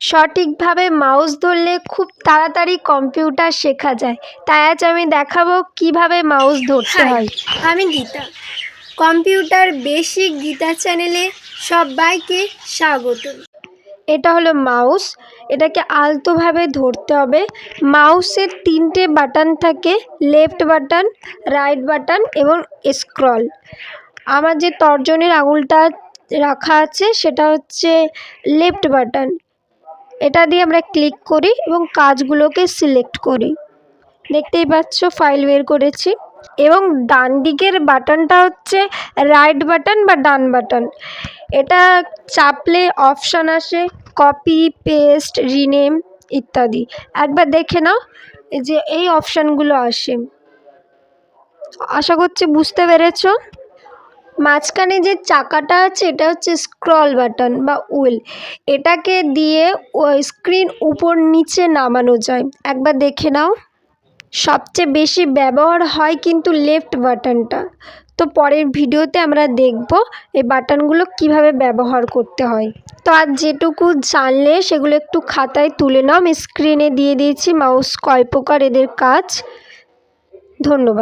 সঠিকভাবে মাউস ধরলে খুব তাড়াতাড়ি কম্পিউটার শেখা যায়। তাই আজ আমি দেখাবো কীভাবে মাউস ধরতে হয়। আমি গীতা। কম্পিউটার বেসিক গীতা চ্যানেলে সবাইকে স্বাগত। এটা হলো মাউস। এটাকে আলতোভাবে ধরতে হবে। মাউসের তিনটে বাটন থাকে লেফট বাটন রাইট বাটন এবং স্ক্রল। আমার যে তর্জনের আঙুলটা রাখা আছে সেটা হচ্ছে লেফট বাটন। এটা দিয়ে আমরা ক্লিক করি এবং কাজগুলোকে সিলেক্ট করি। দেখতেই পাচ্ছ ফাইল বের করেছি এবং ডান দিকের বাটনটা হচ্ছে রাইট বাটন বা ডান বাটন এটা চাপলে অপশান আসে কপি পেস্ট রিনেম ইত্যাদি। একবার দেখে নাও যে এই অপশানগুলো আসে। আশা করছি বুঝতে পেরেছ। মাঝখানে যে চাকাটা আছে, এটা হচ্ছে স্ক্রল বাটন বা উইল এটাকে দিয়ে স্ক্রিন উপর নিচে নামানো যায়। একবার দেখে নাও। সবচেয়ে বেশি ব্যবহার হয় কিন্তু লেফট বাটনটা তো পরের ভিডিওতে আমরা দেখব এই বাটনগুলো কীভাবে ব্যবহার করতে হয়। তো আর যেটুকু জানলে, সেগুলো একটু খাতায় তুলে নাও। আমি স্ক্রিনে দিয়ে দিয়েছি মাউস কয় প্রকার এদের কাজ। ধন্যবাদ।